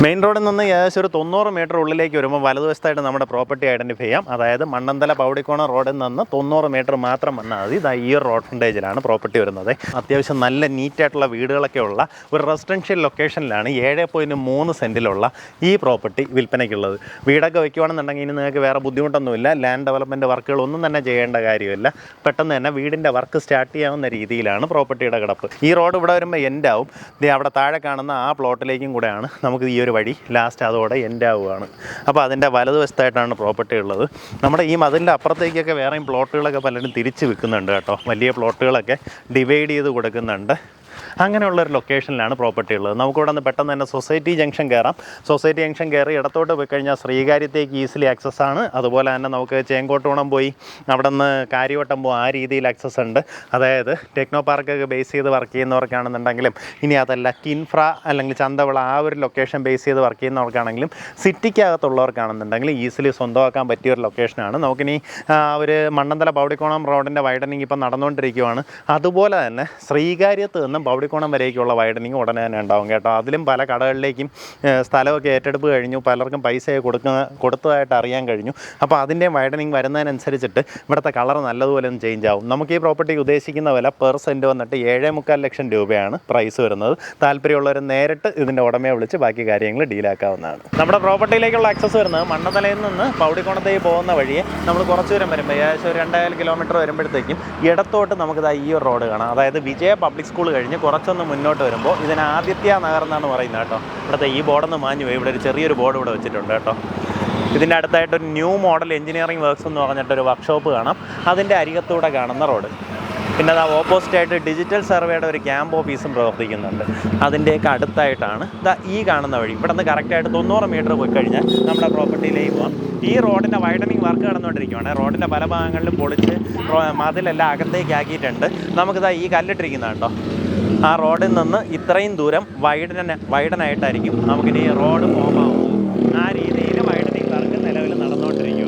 Main റോഡിൽ നിന്ന് ഏകദേശം ഒരു തൊണ്ണൂറ് മീറ്റർ ഉള്ളിലേക്ക് വരുമ്പോൾ വലതുവശത്തായിട്ട് നമ്മുടെ പ്രോപ്പർട്ടി ഐഡന്റിഫൈ ചെയ്യാം. അതായത് മണ്ണന്തല പൗടിക്കോണ റോഡിൽ നിന്ന് തൊണ്ണൂറ് മീറ്റർ മാത്രം വന്നാൽ മതി. ഇതാ ഈ റോഡ് ഫ്രണ്ടേജിലാണ് പ്രോപ്പർട്ടി വരുന്നത്. അത്യാവശ്യം നല്ല നീറ്റായിട്ടുള്ള വീടുകളൊക്കെ ഉള്ള ഒരു റെസിഡൻഷ്യൽ ലൊക്കേഷനിലാണ് ഏഴ് പോയിന്റ് മൂന്ന് സെന്റിലുള്ള ഈ പ്രോപ്പർട്ടി വിൽപ്പനയ്ക്കുള്ളത്. വീടൊക്കെ വയ്ക്കുവാണെന്നുണ്ടെങ്കിൽ ഇനി നിങ്ങൾക്ക് വേറെ ബുദ്ധിമുട്ടൊന്നുമില്ല. ലാൻഡ് ഡെവലപ്മെന്റ് വർക്കുകളൊന്നും തന്നെ ചെയ്യേണ്ട കാര്യമില്ല. പെട്ടെന്ന് തന്നെ വീടിന്റെ വർക്ക് സ്റ്റാർട്ട് ചെയ്യാവുന്ന രീതിയിലാണ് പ്രോപ്പർട്ടിയുടെ കിടപ്പ്. ഈ റോഡ് ഇവിടെ വരുമ്പോൾ എൻഡ് ആവും. അവിടെ താഴെ കാണുന്ന ആ പ്ലോട്ടിലേക്കും കൂടെയാണ് നമുക്ക് ഈ ഒരു വഴി ലാസ്റ്റ് അതോടെ എൻഡ് ആവുകയാണ്. അപ്പോൾ അതിന്റെ വലതുവശത്തായിട്ടാണ് പ്രോപ്പർട്ടി ഉള്ളത്. നമ്മുടെ ഈ മതിലിന്റെ അപ്പുറത്തേക്കൊക്കെ വേറെയും പ്ലോട്ടുകളൊക്കെ പലരും തിരിച്ച് വിൽക്കുന്നുണ്ട് കേട്ടോ. വലിയ പ്ലോട്ടുകളൊക്കെ ഡിവൈഡ് ചെയ്ത് കൊടുക്കുന്നുണ്ട്. അങ്ങനെയുള്ള ഒരു ലൊക്കേഷനിലാണ് പ്രോപ്പർട്ടി ഉള്ളത്. നമുക്കിവിടെ നിന്ന് പെട്ടെന്ന് തന്നെ സൊസൈറ്റി ജംഗ്ഷൻ കയറാം സൊസൈറ്റി ജംഗ്ഷൻ കയറി ഇടത്തോട്ട് പോയി കഴിഞ്ഞാൽ ശ്രീകാര്യത്തേക്ക് ഈസിലി ആക്സസ് ആണ്. അതുപോലെ തന്നെ നമുക്ക് ചേങ്കോട്ടോണം പോയി അവിടെ നിന്ന് കാര്യവട്ടം പോകും ആ രീതിയിൽ ആക്സസ് ഉണ്ട്. അതായത് ടെക്നോ പാർക്കൊക്കെ ബേസ് ചെയ്ത് വർക്ക് ചെയ്യുന്നവർക്കാണെന്നുണ്ടെങ്കിലും ഇനി അതല്ല കിൻഫ്ര അല്ലെങ്കിൽ ചന്തവിള ആ ഒരു ലൊക്കേഷൻ ബേസ് ചെയ്ത് വർക്ക് ചെയ്യുന്നവർക്കാണെങ്കിലും സിറ്റിക്കകത്തുള്ളവർക്കാണെന്നുണ്ടെങ്കിൽ ഈസിലി സ്വന്തമാക്കാൻ പറ്റിയ ഒരു ലൊക്കേഷനാണ് നമുക്കിനി ഒരു മണ്ണന്തല പൗടിക്കോണം റോഡിന്റെ വൈഡനിങ് ഇപ്പം നടന്നുകൊണ്ടിരിക്കുകയാണ് അതുപോലെ തന്നെ ശ്രീകാര്യത്ത് നിന്നും ബൗഡിക്കോണം വരേക്കുള്ള വൈഡനിങ് ഉടനെ തന്നെ ഉണ്ടാവും കേട്ടോ. അതിലും പല കടകളിലേക്കും സ്ഥലമൊക്കെ ഏറ്റെടുപ്പ് കഴിഞ്ഞു. പലർക്കും പൈസ കൊടുക്കുന്ന കൊടുത്തതായിട്ട് അറിയാൻ കഴിഞ്ഞു. അപ്പോൾ അതിന്റെ വൈഡനിങ് വരുന്നതിനനുസരിച്ചിട്ട് ഇവിടുത്തെ കളർ നല്ലതുപോലെ ചേഞ്ച് ആവും. നമുക്ക് ഈ പ്രോപ്പർട്ടി ഉദ്ദേശിക്കുന്ന വില പെർ സെന്റ് വന്നിട്ട് ഏഴേ മുക്കാൽ ലക്ഷം രൂപയാണ് പ്രൈസ് വരുന്നത്. താല്പര്യമുള്ളവർ നേരിട്ട് ഇതിന്റെ ഉടമയെ വിളിച്ച് ബാക്കി കാര്യങ്ങൾ ഡീലാക്കാവുന്നതാണ് നമ്മുടെ പ്രോപ്പർട്ടിയിലേക്കുള്ള ആക്സസ് വരുന്നത് മണ്ണത്തലയിൽ നിന്ന് പൗടിക്കോണത്തേക്ക് പോകുന്ന വഴിയെ നമ്മൾ കുറച്ച് ദൂരം വരുമ്പോൾ ഏകദേശം ഒരു രണ്ടായിരം കിലോമീറ്റർ വരുമ്പോഴത്തേക്കും ഇടത്തോട്ട് നമുക്ക് ഈ ഒരു റോഡ് കാണാം. അതായത് വിജയ പബ്ലിക് സ്കൂൾ കഴിഞ്ഞ് കുറച്ചൊന്ന് മുന്നോട്ട് വരുമ്പോൾ ഇതിന് ആദിത്യ നഗർ എന്നാണ് പറയുന്നത് കേട്ടോ. ഇവിടുത്തെ ഈ ബോർഡൊന്ന് മാഞ്ഞു പോയി. ഇവിടെ ഒരു ചെറിയൊരു ബോർഡ് ഇവിടെ വെച്ചിട്ടുണ്ട് കേട്ടോ. ഇതിന്റെ അടുത്തായിട്ട് ഒരു ന്യൂ മോഡൽ എഞ്ചിനീയറിംഗ് വർക്ക്സ് എന്ന് പറഞ്ഞിട്ടൊരു വർക്ക്ഷോപ്പ് കാണാം. അതിന്റെ അരികത്തൂടെ കാണുന്ന റോഡ് പിന്നെ അത് ഓപ്പോസിറ്റ് ആയിട്ട് ഡിജിറ്റൽ സർവേയുടെ ഒരു ക്യാമ്പ് ഓഫീസും പ്രവർത്തിക്കുന്നുണ്ട്. അതിന്റെയൊക്കെ അടുത്തായിട്ടാണ് ഇതാ ഈ കാണുന്ന വഴി. ഇവിടെ നിന്ന് കറക്റ്റായിട്ട് തൊണ്ണൂറ് മീറ്റർ പോയി കഴിഞ്ഞാൽ നമ്മുടെ പ്രോപ്പർട്ടിയിലേക്ക് പോകാം ഈ റോഡിന്റെ വൈഡനിങ് വർക്ക് നടന്നുകൊണ്ടിരിക്കുകയാണ് റോഡിന്റെ പല ഭാഗങ്ങളിലും പൊളിച്ച് മതിലെല്ലാം അകത്തേക്ക് ആക്കിയിട്ടുണ്ട് നമുക്കിതാ ഈ കല്ലിട്ടിരിക്കുന്നതാണ് കേട്ടോ. ആ റോഡിൽ നിന്ന് ഇത്രയും ദൂരം വൈഡന വൈഡനായിട്ടായിരിക്കും നമുക്കിനി റോഡ് ഫോം ആവുന്നത്. ആ രീതിയിൽ വൈഡനിങ് വർക്ക് നിലവിൽ നടന്നുകൊണ്ടിരിക്കുകയാണ്